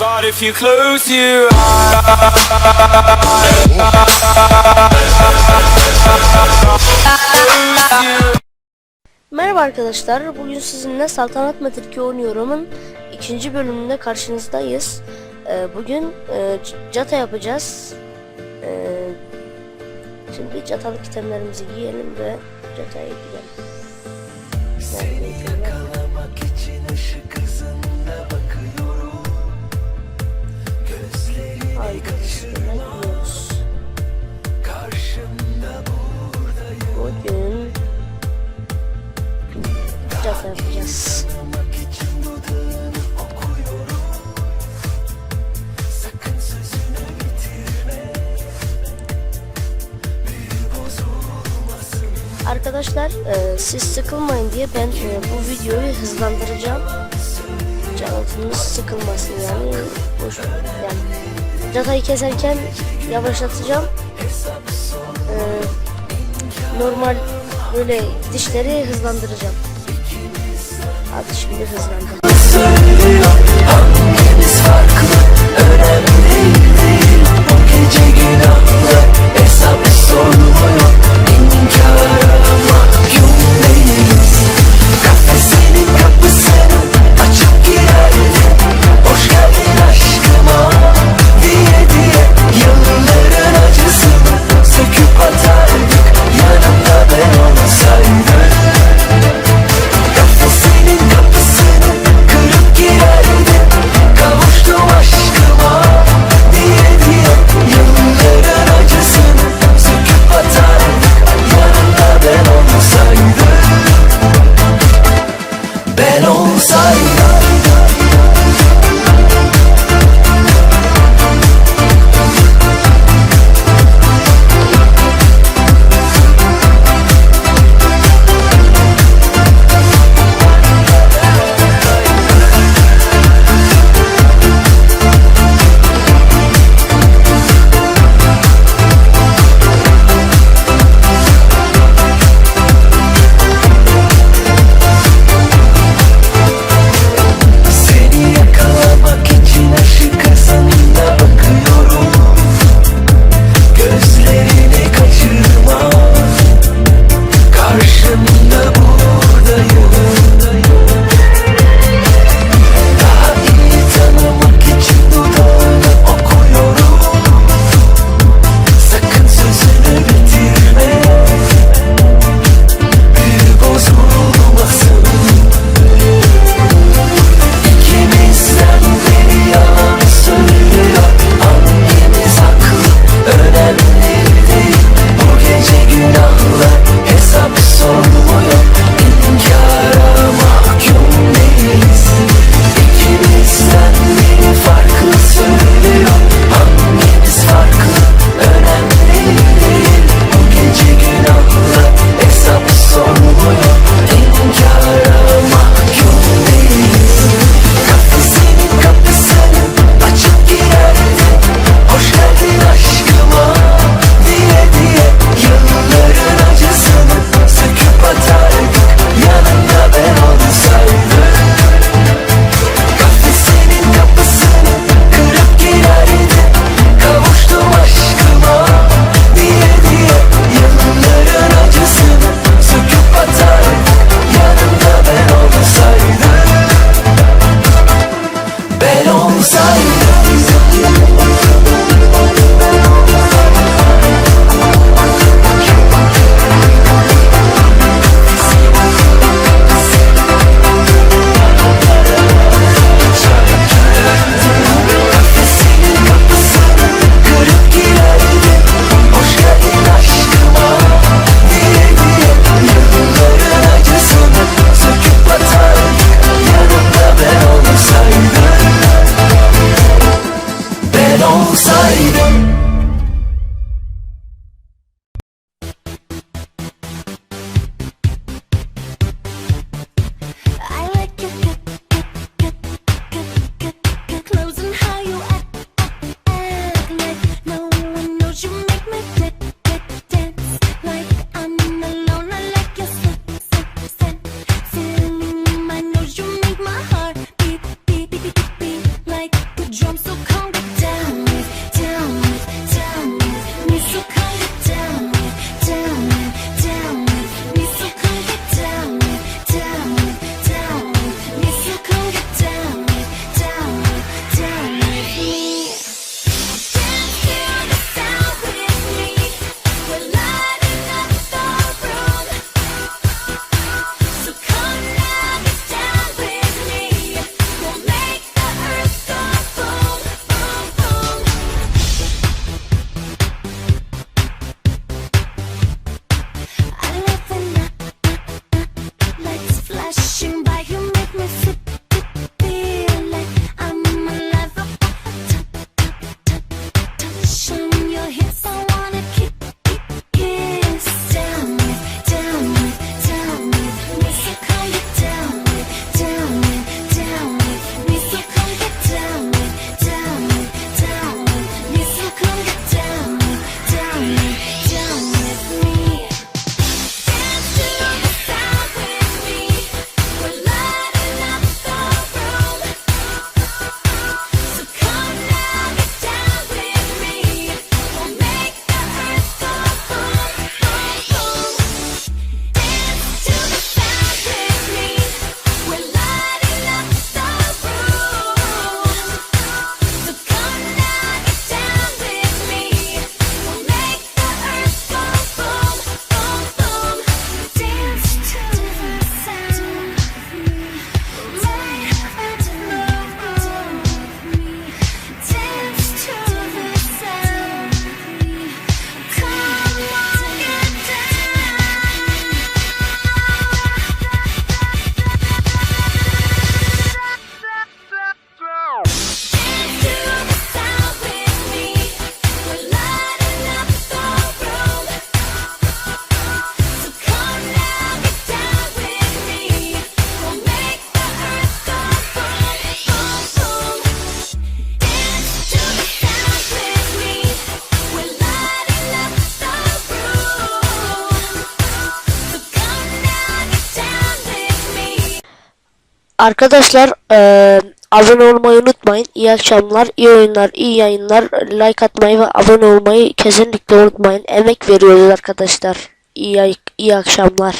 But if you close Merhaba arkadaşlar, bugün sizinle Saltanat Matriki oynuyorumun ikinci bölümünde karşınızdayız. Ee, bugün e, cata yapacağız. Ee, şimdi catalık itemlerimizi giyelim ve cataya gidelim. arkadaşlar e, siz sıkılmayın diye ben e, bu videoyu hızlandıracağım. Canınız sıkılmasın yani. Boş, yani Catayı keserken yavaşlatacağım. E, normal böyle dişleri hızlandıracağım. Hadi şimdi hızlandıralım. olaydım Arkadaşlar e, abone olmayı unutmayın. İyi akşamlar, iyi oyunlar, iyi yayınlar. Like atmayı ve abone olmayı kesinlikle unutmayın. Emek veriyoruz arkadaşlar. İyi, iyi akşamlar.